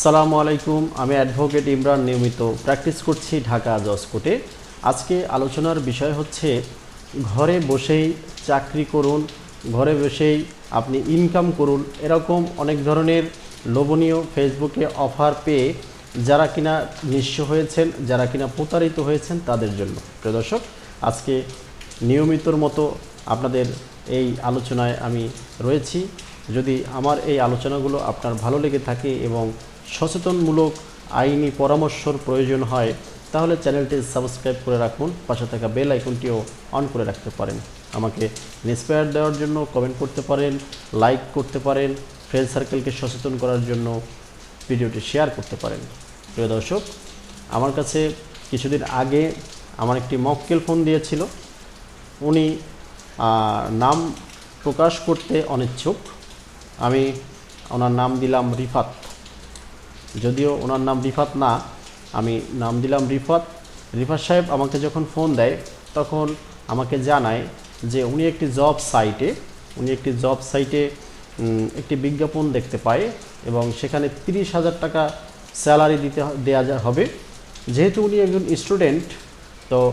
সালামু আলাইকুম, আমি অ্যাডভোকেট ইমরান নিয়মিত প্র্যাকটিস করছি ঢাকা জজ কোর্টে। আজকে আলোচনার বিষয় হচ্ছে, ঘরে বসেই চাকরি করুন, ঘরে বসেই আপনি ইনকাম করুন, এরকম অনেক ধরনের লোভনীয় ফেসবুকে অফার পেয়ে যারা কিনা নিঃস্ব হয়েছেন, যারা কিনা প্রতারিত হয়েছেন তাদের জন্য। প্রিয় দর্শক, আজকে নিয়মিতর মতো আপনাদের এই আলোচনায় আমি রয়েছি। যদি আমার এই আলোচনাগুলো আপনার ভালো লেগে থাকে এবং সচেতনমূলক আইনি পরামর্শর প্রয়োজন হয়, তাহলে চ্যানেলটি সাবস্ক্রাইব করে রাখুন, পাশে থাকা বেল আইকনটিও অন করে রাখতে পারেন। আমাকে ইন্সপায়ার দেওয়ার জন্য কমেন্ট করতে পারেন লাইক করতে পারেন ফ্রেন্ড সার্কেলকে সচেতন করার জন্য ভিডিওটি শেয়ার করতে পারেন। প্রিয় দর্শক, আমার কাছে কিছুদিন আগে আমার একটি মক্কেল ফোন দিয়েছিল। উনি নাম প্রকাশ করতে অনিচ্ছুক। আমি ওনার নাম দিলাম রিফাত। যদিও ওনার নাম রিফাত না, আমি নাম দিলাম রিফাত। রিফাত সাহেব আমাকে যখন ফোন দেয়, তখন আমাকে জানায় যে উনি একটি জব সাইটে, উনি একটি জব সাইটে একটি বিজ্ঞাপন দেখতে পায় এবং সেখানে তিরিশ হাজার টাকা স্যালারি দিতে দেওয়া যা- হবে। যেহেতু উনি একজন স্টুডেন্ট, তো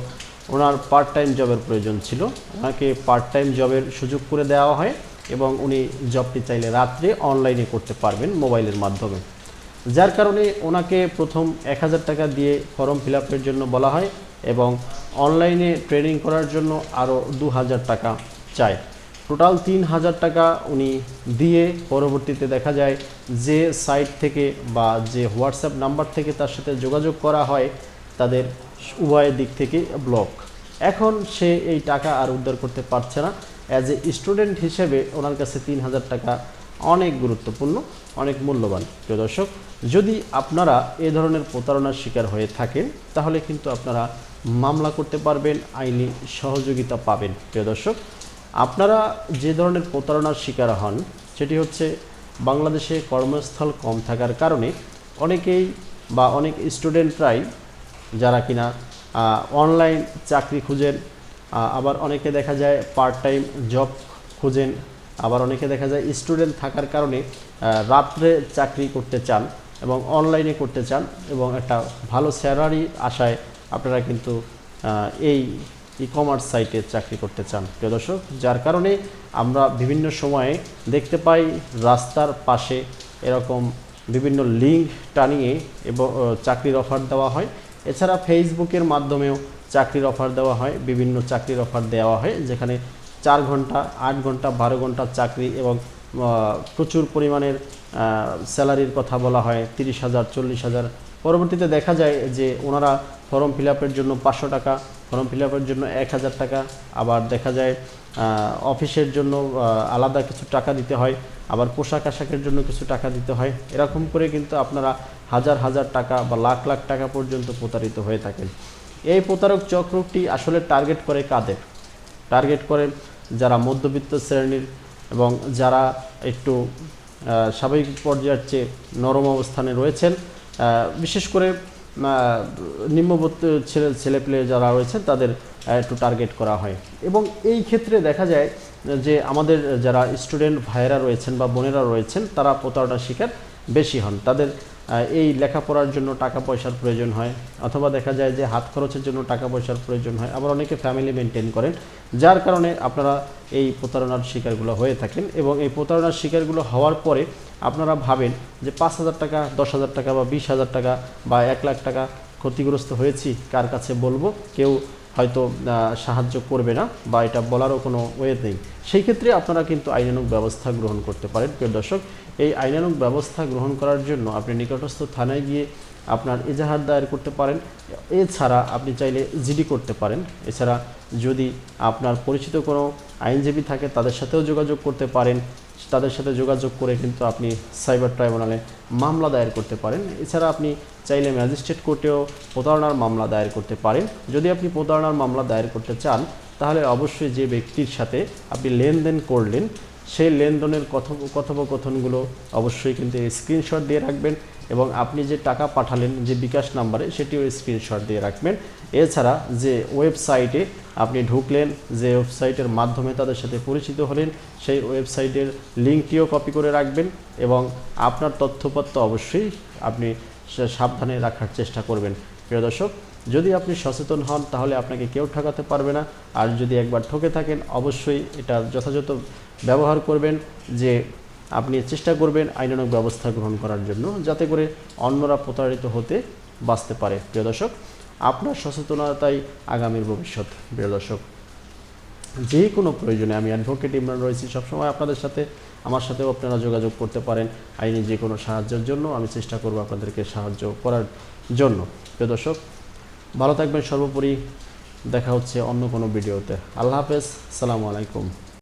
ওনার পার্ট টাইম জবের প্রয়োজন ছিল। ওনাকে পার্ট টাইম জবের সুযোগ করে দেওয়া হয় এবং উনি জবটি চাইলে রাত্রে অনলাইনে করতে পারবেন মোবাইলের মাধ্যমে। যার কারণে ওনাকে প্রথম এক হাজার টাকা দিয়ে ফর্ম ফিল আপের জন্য বলা হয় এবং অনলাইনে ট্রেনিং করার জন্য আরও দু হাজার টাকা চায়। টোটাল তিন হাজার টাকা উনি দিয়ে পরবর্তীতে দেখা যায় যে সাইট থেকে বা যে হোয়াটসঅ্যাপ নাম্বার থেকে তার সাথে যোগাযোগ করা হয়, তাদের উভয় দিক থেকে ব্লক। এখন সে এই টাকা আর উদ্ধার করতে পারছে না। অ্যাজ এ স্টুডেন্ট হিসেবে ওনার কাছে তিন হাজার টাকা অনেক গুরুত্বপূর্ণ, অনেক মূল্যবান। প্রিয় দর্শক, যদি আপনারা এ ধরনের প্রতারণার শিকার হয়ে থাকেন, তাহলে কিন্তু আপনারা মামলা করতে পারবেন, আইনি সহযোগিতা পাবেন। প্রিয় দর্শক, আপনারা যে ধরনের প্রতারণার শিকার হন, সেটি হচ্ছে বাংলাদেশে কর্মস্থল কম থাকার কারণে অনেকেই বা অনেক স্টুডেন্টরাই যারা কিনা অনলাইন চাকরি খুঁজেন আবার অনেকে দেখা যায় পার্ট টাইম জব খুঁজেন আবার অনেকে দেখা যায় স্টুডেন্ট থাকার কারণে রাত্রে চাকরি করতে চান এবং অনলাইনে করতে চান এবং একটা ভালো স্যালারি আশায় আপনারা কিন্তু এই ই কমার্স সাইটে চাকরি করতে চান। প্রিয় দর্শক, যার কারণে আমরা বিভিন্ন সময়ে দেখতে পাই রাস্তার পাশে এরকম বিভিন্ন লিঙ্ক টানিয়ে এবং চাকরির অফার দেওয়া হয়। এছাড়া ফেসবুকের মাধ্যমেও চাকরির অফার দেওয়া হয়, বিভিন্ন চাকরির অফার দেওয়া হয়, যেখানে চার ঘণ্টা, আট ঘণ্টা, বারো ঘণ্টা চাকরি এবং প্রচুর পরিমাণের স্যালারির কথা বলা হয়, তিরিশ হাজার, চল্লিশ হাজার। পরবর্তীতে দেখা যায় যে ওনারা ফর্ম ফিল আপের জন্য পাঁচশো টাকা, ফর্ম ফিল আপের জন্য এক হাজার টাকা। আবার দেখা যায় অফিসের জন্য আলাদা কিছু টাকা দিতে হয়, আবার পোশাক আশাকের জন্য কিছু টাকা দিতে হয়। এরকম করে কিন্তু আপনারা হাজার হাজার টাকা বা লাখ লাখ টাকা পর্যন্ত প্রতারিত হয়ে থাকেন। এই প্রতারক চক্রটি আসলে টার্গেট করে কাদের? টার্গেট করে, যারা মধ্যবিত্ত শ্রেণির এবং যারা একটু স্বাভাবিক পর্যায়ের চেয়ে নরম অবস্থানে রয়েছেন বিশেষ করে নিম্নবর্তী ছেলে, ছেলেপেলে যারা রয়েছেন, তাদের একটু টার্গেট করা হয়। এবং এই ক্ষেত্রে দেখা যায় যে আমাদের যারা স্টুডেন্ট ভাইয়েরা রয়েছেন বা বোনেরা রয়েছেন, তারা প্রতারণার শিকার বেশি হন। তাদের এই লেখাপড়ার জন্য টাকা পয়সার প্রয়োজন হয়, অথবা দেখা যায় যে হাত খরচের জন্য টাকা পয়সার প্রয়োজন হয়। আবার অনেকে ফ্যামিলি মেনটেন করেন, যার কারণে আপনারা এই প্রতারণার শিকারগুলো হয়ে থাকেন এবং এই প্রতারণার শিকারগুলো হওয়ার পরে আপনারা ভাবেন যে পাঁচ হাজার টাকা, দশ হাজার টাকা বা বিশ হাজার টাকা বা এক লাখ টাকা ক্ষতিগ্রস্ত হয়েছি, কার কাছে বলব? কেউ হয়তো সাহায্য করবে না বা এটা বলারও কোনো ওয়ে নেই। সেই ক্ষেত্রে আপনারা কিন্তু আইনানুগ ব্যবস্থা গ্রহণ করতে পারেন, প্রিয় দর্শক। এই আইনানুগ ব্যবস্থা গ্রহণ করার জন্য আপনি নিকটস্থ থানায় গিয়ে আপনার এজাহার দায়ের করতে পারেন। এছাড়া আপনি চাইলে জিডি করতে পারেন। এছাড়া যদি আপনার পরিচিত কোনো আইনজীবী থাকে, তাদের সাথেও যোগাযোগ করতে পারেন। তাদের সাথে যোগাযোগ করে কিন্তু আপনি সাইবার ট্রাইব্যুনালে মামলা দায়ের করতে পারেন। এছাড়া আপনি চাইলে ম্যাজিস্ট্রেট কোর্টেও প্রতারণার মামলা দায়ের করতে পারেন। যদি আপনি প্রতারণার মামলা দায়ের করতে চান, তাহলে অবশ্যই যে ব্যক্তির সাথে আপনি লেনদেন করলেন সেই লেনদেনের কথোপ, কথোপকথনগুলো অবশ্যই কিন্তু স্ক্রিনশট দিয়ে রাখবেন এবং আপনি যে টাকা পাঠালেন যে বিকাশ নাম্বারে সেটিও স্ক্রিনশট দিয়ে রাখবেন। এছাড়া যে ওয়েবসাইটে আপনি ঢুকলেন, যে ওয়েবসাইটের মাধ্যমে তাদের সাথে পরিচিত হলেন, সেই ওয়েবসাইটের লিঙ্কটিও কপি করে রাখবেন এবং আপনার তথ্যপত্র অবশ্যই আপনি সাবধানে রাখার চেষ্টা করবেন। প্রিয় দর্শক, যদি আপনি সচেতন হন, তাহলে আপনাকে কেউ ঠকাতে পারবে না। আর যদি একবার ঠকে থাকেন, অবশ্যই এটা যথাযথ ব্যবহার করবেন, যে আপনি চেষ্টা করবেন আইনানুগ ব্যবস্থা গ্রহণ করার জন্য, যাতে করে অন্যরা প্রতারিত হতে বাঁচতে পারে। প্রিয় দর্শক, আপনার সচেতনতাই আগামীর ভবিষ্যৎ। প্রিয় দর্শক, যে কোনো প্রয়োজনে আমি অ্যাডভোকেট ইমরান রয়েছি, সবসময় আপনাদের সাথে, আমার সাথেও আপনারা যোগাযোগ করতে পারেন আইনি যে কোনো সাহায্যের জন্য। আমি চেষ্টা করব আপনাদেরকে সাহায্য করার জন্য। প্রিয় দর্শক, ভালো থাকবেন সর্বোপরি। দেখা হচ্ছে অন্য কোনো ভিডিওতে। আল্লাহ হাফেজ, সালামু আলাইকুম।